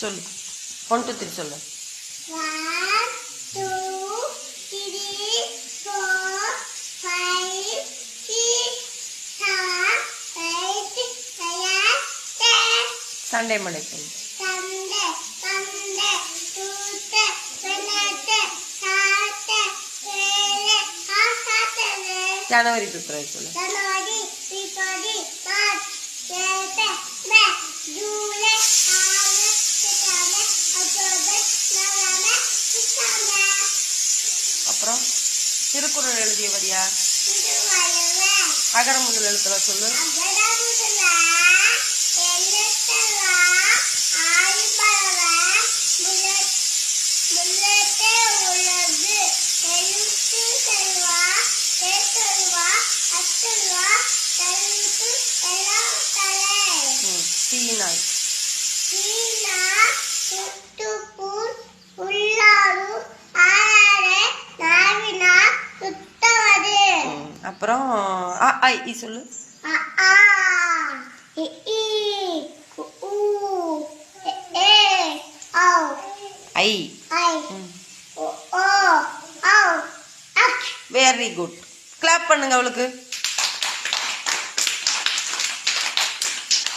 சொல்லு one two three சொல்லு One, two, three, four, five, six, seven, eight, nine, ten. Sunday Monday அப்புறம் திருக்குறள் எழுதியவர் யார் இது வயவே. அகர முதல் எழுத்துல சொல்லு அகரமுதல, எழுத்தெல்லாம் அப்புறம் அ ஐ இ சொல்லு. அ, ஆ, இ, ஈ, உ, ஏ, ஔ, ஐ. வெரி குட் கிளாப் பண்ணுங்க அவளுக்கு.